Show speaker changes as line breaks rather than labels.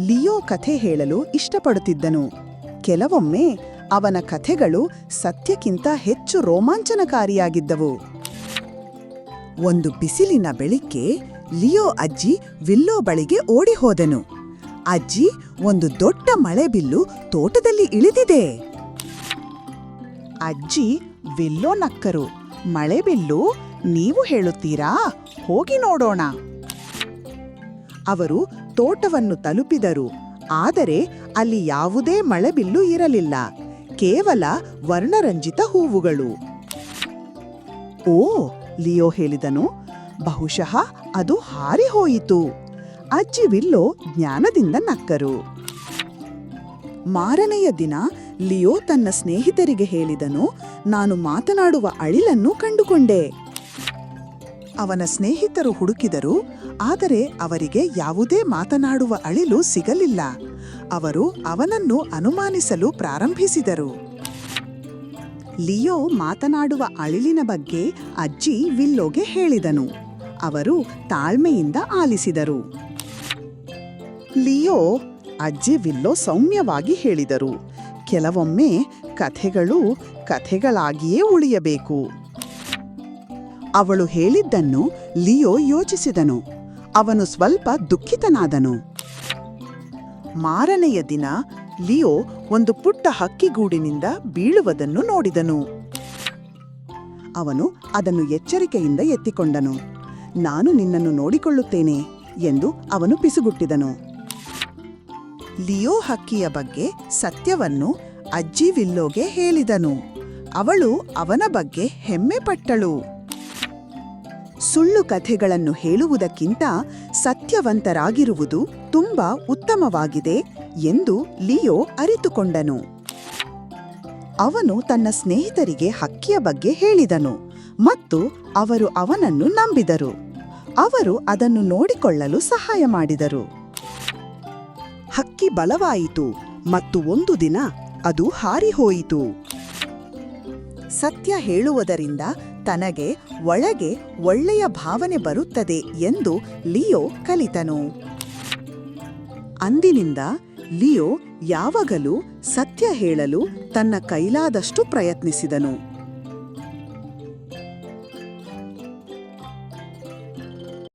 Leo ಕಥೆ ಹೇಳಲು ಇಷ್ಟಪಡುತ್ತಿದ್ದನು. ಕೆಲವೊಮ್ಮೆ ಅವನ ಕಥೆಗಳು ಸತ್ಯಕ್ಕಿಂತ ಹೆಚ್ಚು ರೋಮಾಂಚನಕಾರಿಯಾಗಿದ್ದವು. ಒಂದು ಬಿಸಿಲಿನ ಬೆಳಿಗ್ಗೆ ಲಿಯೋ ಅಜ್ಜಿ ವಿಲ್ಲೋ ಬಳಿಗೆ ಓಡಿ ಹೋದನು ಅಜ್ಜಿ, ಒಂದು ದೊಡ್ಡ ಮಳೆಬಿಲ್ಲು ತೋಟದಲ್ಲಿ ಇಳಿದಿದೆ. ಅಜ್ಜಿ ವಿಲ್ಲೋ ನಕ್ಕರು ಮಳೆಬಿಲ್ಲು ನೀವು ಹೇಳುತ್ತೀರಾ? ಹೋಗಿ ನೋಡೋಣ. ಅವರು ತೋಟವನ್ನು ತಲುಪಿದರು. ಆದರೆ ಅಲ್ಲಿ ಯಾವುದೇ ಮಳೆಬಿಲ್ಲು ಇರಲಿಲ್ಲ. ಕೇವಲ ವರ್ಣರಂಜಿತ ಹೂವುಗಳು. ಓ, ಲಿಯೋ ಹೇಳಿದನು, ಬಹುಶಃ ಅದು ಹಾರಿ ಹೋಯಿತು ಅಜ್ಜಿ ವಿಲ್ಲೋ ಜ್ಞಾನದಿಂದ ನಕ್ಕರು. ಮಾರನೆಯ ದಿನ ಲಿಯೋ ತನ್ನ ಸ್ನೇಹಿತರಿಗೆ ಹೇಳಿದನು, ನಾನು ಮಾತನಾಡುವ ಅಳಿಲನ್ನು ಕಂಡುಕೊಂಡೆ. ಅವನ ಸ್ನೇಹಿತರು ಹುಡುಕಿದರು, ಆದರೆ ಅವರಿಗೆ ಯಾವುದೇ ಮಾತನಾಡುವ ಅಳಿಲು ಸಿಗಲಿಲ್ಲ. ಅವರು ಅವನನ್ನು ಅನುಮಾನಿಸಲು ಪ್ರಾರಂಭಿಸಿದರು. ಲಿಯೋ ಮಾತನಾಡುವ ಅಳಿಲಿನ ಬಗ್ಗೆ ಅಜ್ಜಿ ವಿಲ್ಲೋಗೆ ಹೇಳಿದನು. ಅವರು ತಾಳ್ಮೆಯಿಂದ ಆಲಿಸಿದರು. ಲಿಯೋ, ಅಜ್ಜಿ ವಿಲ್ಲೋ ಸೌಮ್ಯವಾಗಿ ಹೇಳಿದರು. ಕೆಲವೊಮ್ಮೆ ಕಥೆಗಳು ಕಥೆಗಳಾಗಿಯೇ ಉಳಿಯಬೇಕು. ಅವಳು ಹೇಳಿದ್ದನ್ನು ಲಿಯೋ ಯೋಚಿಸಿದನು. ಅವನು ಸ್ವಲ್ಪ ದುಃಖಿತನಾದನು. ಮಾರನೆಯ ದಿನ ಲಿಯೋ ಒಂದು ಪುಟ್ಟ ಹಕ್ಕಿಗೂಡಿನಿಂದ ಬೀಳುವುದನ್ನು ನೋಡಿದನು. ಅವನು ಅದನ್ನು ಎಚ್ಚರಿಕೆಯಿಂದ ಎತ್ತಿಕೊಂಡನು. ನಾನು ನಿನ್ನನ್ನು ನೋಡಿಕೊಳ್ಳುತ್ತೇನೆ ಎಂದು ಅವನು ಪಿಸುಗುಟ್ಟಿದನು. ಲಿಯೋ ಹಕ್ಕಿಯ ಬಗ್ಗೆ ಸತ್ಯವನ್ನು ಅಜ್ಜಿ ವಿಲ್ಲೋಗೆ ಹೇಳಿದನು. ಅವಳು ಅವನ ಬಗ್ಗೆ ಹೆಮ್ಮೆ ಪಟ್ಟಳು. ಸುಳ್ಳು ಕಥೆಗಳನ್ನು ಹೇಳುವುದಕ್ಕಿಂತ ಸತ್ಯವಂತರಾಗಿರುವುದು ತುಂಬಾ ಉತ್ತಮವಾಗಿದೆ ಎಂದು ಲಿಯೋ ಅರಿತುಕೊಂಡನು. ಅವನು ತನ್ನ ಸ್ನೇಹಿತರಿಗೆ ಹಕ್ಕಿಯ ಬಗ್ಗೆ ಹೇಳಿದನು ಮತ್ತು ಅವರು ಅವನನ್ನು ನಂಬಿದರು. ಅವರು ಅದನ್ನು ನೋಡಿಕೊಳ್ಳಲು ಸಹಾಯ ಮಾಡಿದರು. ಹಕ್ಕಿ ಬಲವಾಯಿತು ಮತ್ತು ಒಂದು ದಿನ ಅದು ಹಾರಿಹೋಯಿತು. ಸತ್ಯ ಹೇಳುವುದರಿಂದ ತನಗೆ ಒಳಗೆ ಒಳ್ಳೆಯ ಭಾವನೆ ಬರುತ್ತದೆ ಎಂದು ಲಿಯೋ ಕಲಿತನು. ಅಂದಿನಿಂದ ಲಿಯೋ ಯಾವಾಗಲೂ ಸತ್ಯ ಹೇಳಲು ತನ್ನ ಕೈಲಾದಷ್ಟು ಪ್ರಯತ್ನಿಸಿದನು.